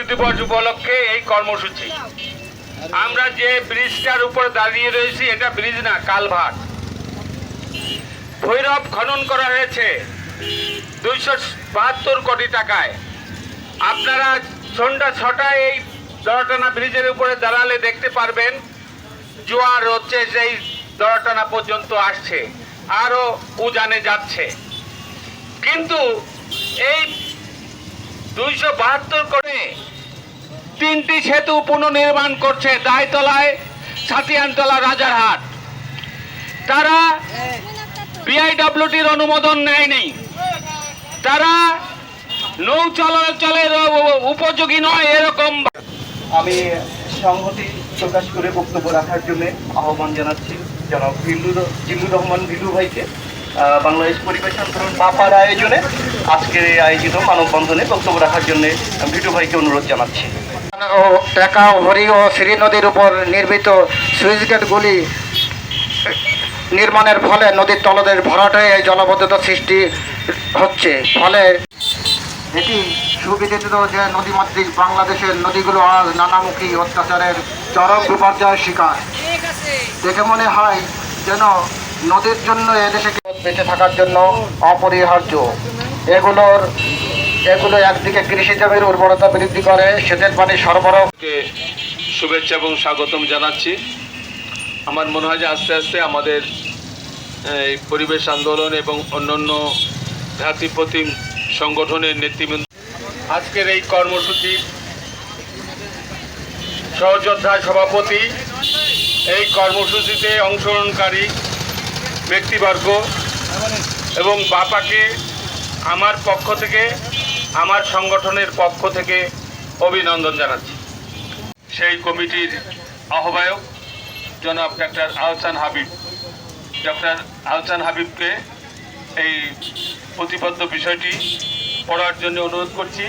নদী দিবস উপলক্ষে এই কর্মসূচি। আমরা যে ব্রিজটার উপর দাঁড়িয়ে রয়েছি, এটা ব্রিজ না, কালভার্ট। ভৈরব খনন করা হয়েছে দুইশো বাহাত্তর কোটি টাকায়। আপনারা সন্ধ্যা ছটায় এই দড়াটানা ব্রিজের উপরে দাঁড়ালে দেখতে পারবেন, জোয়ার হচ্ছে সেই দড়াটানা পর্যন্ত আসছে, আরও উজানে যাচ্ছে। কিন্তু এই দুইশো বাহাত্তর করে তিনটি সেতু পুনর্নির্মাণ করছে দায়তলায় সাতিয়ানতলা রাজারহাট। তারা বিআইডব্লিউটির অনুমোদন নেয়নি। তারা নৌ চলাচলের উপযোগী নয় এরকম আমি সংহতি প্রকাশ করে বক্তব্য রাখার জন্য আহ্বান জানাচ্ছি জনাব জিল্লুর জিল্লুর রহমান ভিলু ভাইকে। বাংলাদেশ পরিবেশ আন্দোলন বাপার আয়োজনে আজকের আয়োজিত মানববন্ধনে বক্তব্য রাখার জন্য ভিটু ভাইকে অনুরোধ জানাচ্ছি। ও টেকা হরি ও শ্রী নদীর উপর নির্মিত সুইচ গেটগুলি নির্মাণের ফলে নদীর তলদেশ ভরাটে এই জলবদ্ধতা সৃষ্টি হচ্ছে। ফলে এটি সুবিদিত যে নদীমাতৃক বাংলাদেশের নদীগুলো আজ নানামুখী অত্যাচারের চরম বিপর্যয়ের শিকার। দেখে মনে হয় যেন নদীর জন্য এদেশে বেঁচে থাকার জন্য অপরিহার্য। এগুলোর এগুলো একদিকে কৃষি জমির উর্বরতা বৃদ্ধি করে সেচের পানি সরবরাহ কে শুভেচ্ছা এবং স্বাগতম জানাচ্ছি। আমার মনে হয় যে আস্তে আস্তে আমাদের, এই পরিবেশ আন্দোলন এবং অন্যান্য জাতিপ্রতিম সংগঠনের নেতৃবৃন্দ আজকের এই কর্মসূচি সহযোদ্ধা সভাপতি এই কর্মসূচিতে অংশগ্রহণকারী ব্যক্তিবর্গ এবং বাপাকে আমার পক্ষ থেকে, আমার সংগঠনের পক্ষ থেকে অভিনন্দন জানাচ্ছি। সেই কমিটির আহ্বায়ক জনাব ডাক্তার আহসান হাবিব। ডক্টর আহসান হাবিবকে এই প্রতিবদ্ধ বিষয়টি পড়ার জন্য অনুরোধ করছি।